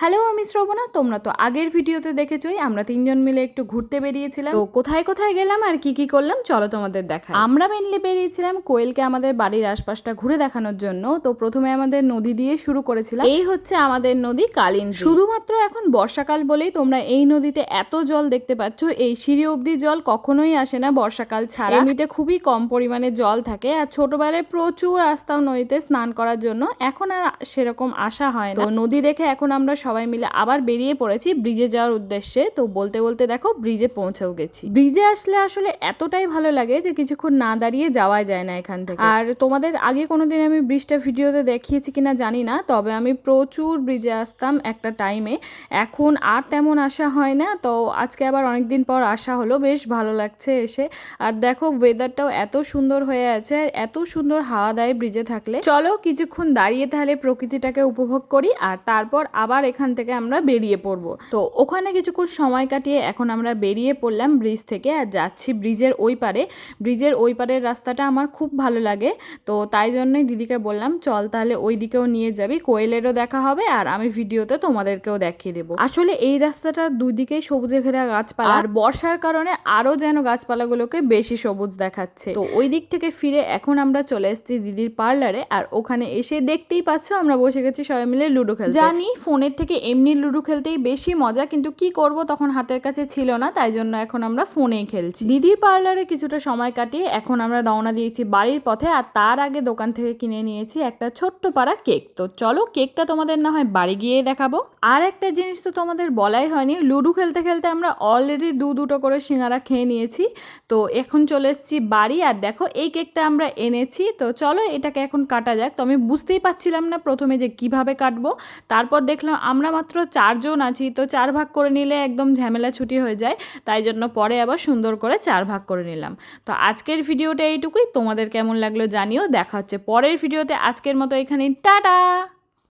Hello, আমি শ্রবণা। তোমরা তো আগের ভিডিওতে দেখেছোই, আমরা তিনজন মিলে একটু ঘুরতে বেরিয়েছিলাম। তো কোথায় কোথায় গেলাম আর কি কি করলাম, চলো তোমাদের দেখা আমরা মেনলি বেরিয়েছিলাম কোয়েলকে আমাদের বাড়ির আশপাশটা ঘুরে দেখানোর জন্য। তো প্রথমে আমাদের নদী দিয়ে শুরু করেছিলাম। এই হচ্ছে আমাদের নদী কালিন শুধুমাত্র এখন বর্ষাকাল বলেই তোমরা এই নদীতে এত জল দেখতে পাচ্ছ। এই সিঁড়ি অবধি জল কখনোই আসে না বর্ষাকাল ছাড়া। এমনিতে খুবই কম পরিমাণে জল থাকে আর ছোটবেলায় প্রচুর আসতাম নদীতে স্নান করার জন্য। এখন আর সেরকম আসা হয় না। তো নদী দেখে এখন আমরা সবাই মিলে আবার বেরিয়ে পড়েছি ব্রিজে যাওয়ার উদ্দেশ্যে। তো বলতে বলতে দেখো ব্রিজে পৌঁছেও গেছি। ব্রিজে আসলে আসলে এতটাই ভালো লাগে যে কিছুক্ষণ না দাঁড়িয়ে যাওয়া যায় না এখান থেকে। আর তোমাদের আগে কোনোদিন আমি ব্রিজটা ভিডিওতে দেখিয়েছি কিনা জানি না, তবে আমি প্রচুর ব্রিজে আসতাম একটা টাইমে এখন আর তেমন আসা হয় না, তো আজকে আবার অনেকদিন পর আসা হলো, বেশ ভালো লাগছে এসে। আর দেখো ওয়েদারটাও এত সুন্দর হয়ে আছে, আর এত সুন্দর হাওয়া দেয় ব্রিজে থাকলে। চলো কিছুক্ষণ দাঁড়িয়ে তাহলে প্রকৃতিটাকে উপভোগ করি, আর তারপর আবার এখান থেকে আমরা বেরিয়ে পড়ব। তো ওখানে কিছুক্ষণ সময় কাটিয়ে এখন আমরা বেরিয়ে পড়লাম ব্রিজ থেকে আর যাচ্ছি ব্রিজের ওই পারে। ব্রিজের ওই পারের রাস্তাটা আমার খুব ভালো লাগে। তো তাই জন্যই দিদিকে বললাম, চল তাহলে ওই দিকেও নিয়ে যাবি, কোয়েলেরও দেখা হবে আর আমি ভিডিওতে তোমাদেরকেও দেখিয়ে দেবো। আসলে এই রাস্তাটার দুই দিকেই সবুজে ঘেরা গাছপালা আর বর্ষার কারণে আরও যেন গাছপালাগুলোকে বেশি সবুজ দেখাচ্ছে। তো ওই দিক থেকে ফিরে এখন আমরা চলে এসেছি দিদির পার্লারে আর ওখানে এসে দেখতেই পাচ্ছ আমরা বসে গেছি সবাই মিলে লুডো খেলতে। জানি ফোনের থেকে এমনি লুডো খেলতেই বেশি মজা, কিন্তু কি করব তখন হাতের কাছে ছিল না, তাই জন্য এখন আমরা ফোনেই খেলছি। দিদির পার্লারে কিছুটা সময় কাটিয়ে এখন আমরা রওনা দিয়েছি বাড়ির পথে, আর তার আগে দোকান থেকে কিনে নিয়েছি একটা ছোট্ট পাড়া কেক। তো চলো কেকটা তোমাদের না হয় বাড়ি গিয়ে দেখাবো। আর একটা জিনিস তো তোমাদের বলাই হয়নি, লুডো খেলতে খেলতে আমরা অলরেডি দু দুটো করে সিঙ্গারা খেয়ে নিয়েছি। তো এখন চলে এসেছি বাড়ি, আর দেখো এই কেকটা আমরা এনেছি। তো চলো এটাকে এখন কাটা যাক। তো আমি বুঝতেই পারছিলাম না প্রথমে যে কীভাবে কাটবো। তারপর দেখলাম আমরা মাত্র চারজন আছি, তো চার ভাগ করে নিলে একদম ঝামেলা ছুটি হয়ে যায়। তাই জন্য পরে আবার সুন্দর করে চার ভাগ করে নিলাম। তো আজকের ভিডিওটা এইটুকুই। তোমাদের কেমন লাগল জানিও। দেখা হচ্ছে পরের ভিডিওতে। আজকের মতো এখানে টাটা!